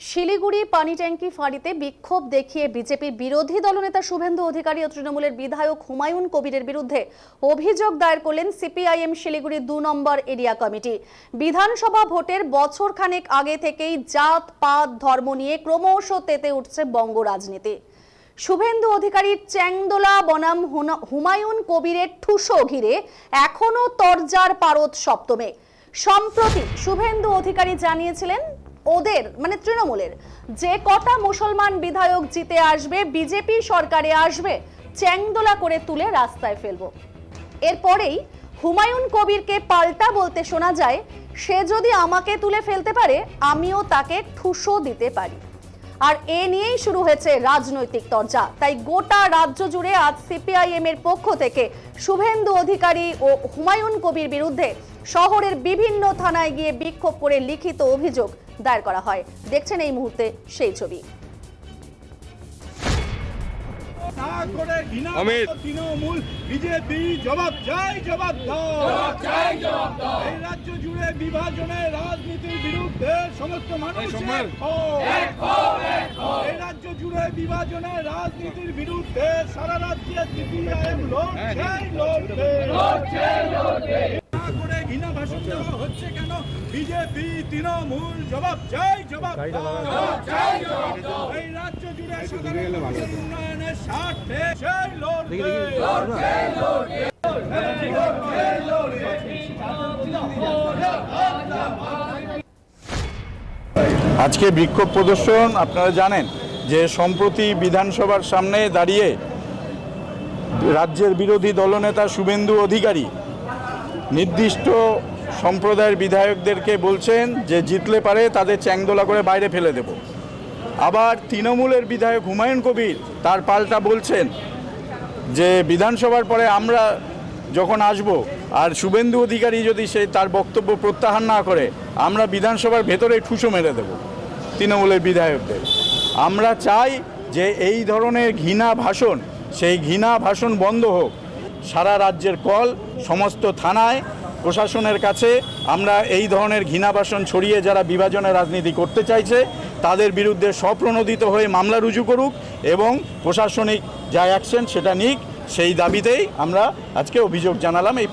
শিলিগুড়ি পানি ট্যাঙ্কি ফাঁড়িতে বিক্ষোভ দেখিয়ে বিজেপির বিরোধী দলনেতা শুভেন্দু অধিকারী ও তৃণমূলের বিধায়ক হুমায়ুন কবিরের বিরুদ্ধে অভিযোগ দায়ের করলেন সিপিআইএম শিলিগুড়ি দু নম্বর এরিয়া কমিটি। বিধানসভা ভোটের বছর খানেক আগে থেকেই জাত, পাত, ধর্ম নিয়ে ক্রমশ তেতে উঠছে বঙ্গ রাজনীতি। শুভেন্দু অধিকারীর চ্যাংদোলা, বনাম হুমায়ুন কবিরের ঠুসো ঘিরে এখনও তরজার পারদ সপ্তমে। সম্প্রতি শুভেন্দু অধিকারী জানিয়েছিলেন ওদের মানে তৃণমূলের, যে কটা মুসলমান বিধায়ক জিতে আসবে, বিজেপি সরকারে আসবে, চ্যাংদোলা করে তুলে রাস্তায় ফেলব। এরপরেই হুমায়ুন কবিরকে পাল্টা বলতে শোনা যায়, সে যদি আমাকে তুলে ফেলতে পারে, আমিও তাকে ঠুসো দিতে পারি। আর এ নিয়েই শুরু হয়েছে রাজনৈতিক তর্জা। তাই গোটা রাজ্য জুড়ে আজ সিপিআইএম এর পক্ষ থেকে শুভেন্দু অধিকারী ও হুমায়ুন কবির বিরুদ্ধে শহরের বিভিন্ন থানায় গিয়ে বিক্ষোভ করে লিখিত অভিযোগ দায়ের করা হয়। দেখছেন এই মুহূর্তে সেই ছবি। না করে ঘৃণা অমিত। তৃণমূল বিজেপি জবাব চাই জবাব দাও। এই রাজ্য জুড়ে বিভাজনের রাজনীতির বিরুদ্ধে সমস্ত মানুষ। এই রাজ্য জুড়ে বিভাজনের রাজনীতির বিরুদ্ধে সারা রাজ্যে সিপিআইএম হ্যাঁ, লড়ছে লড়বে। করে ঘৃণা ভাষণ দেওয়া হচ্ছে কেন? বিজেপি তৃণমূল জবাব চাই জবাব দাও। মানুষের আজকে বিক্ষোভ প্রদর্শন, আপনারা জানেন যে সম্প্রতি বিধানসভার সামনে দাঁড়িয়ে রাজ্যের বিরোধী দলনেতা শুভেন্দু অধিকারী নির্দিষ্ট সম্প্রদায়ের বিধায়কদেরকে বলছেন যে জিতলে পারে তাদের চ্যাংদোলা করে বাইরে ফেলে দেব। আবার তৃণমূলের বিধায়ক হুমায়ুন কবির তার পাল্টা বলছেন যে বিধানসভার পরে আমরা যখন আসব, আর শুভেন্দু অধিকারী যদি সে তার বক্তব্য প্রত্যাহার না করে, আমরা বিধানসভার ভেতরে ঠুসো মেরে দেব তৃণমূলের বিধায়কদের। আমরা চাই যে এই ধরনের ঘৃণা ভাষণ, সেই ঘৃণা ভাষণ বন্ধ হোক। সারা রাজ্যের কল সমস্ত থানায় প্রশাসনের কাছে আমরা এই ধরনের ঘৃণাবাসন ছড়িয়ে যারা বিভাজনের রাজনীতি করতে চাইছে, তাদের বিরুদ্ধে স্বপ্রণোদিত হয়ে মামলা রুজু করুক এবং প্রশাসনিক যা অ্যাকশন সেটা নিক, সেই দাবিতেই আমরা আজকে অভিযোগ জানালাম এই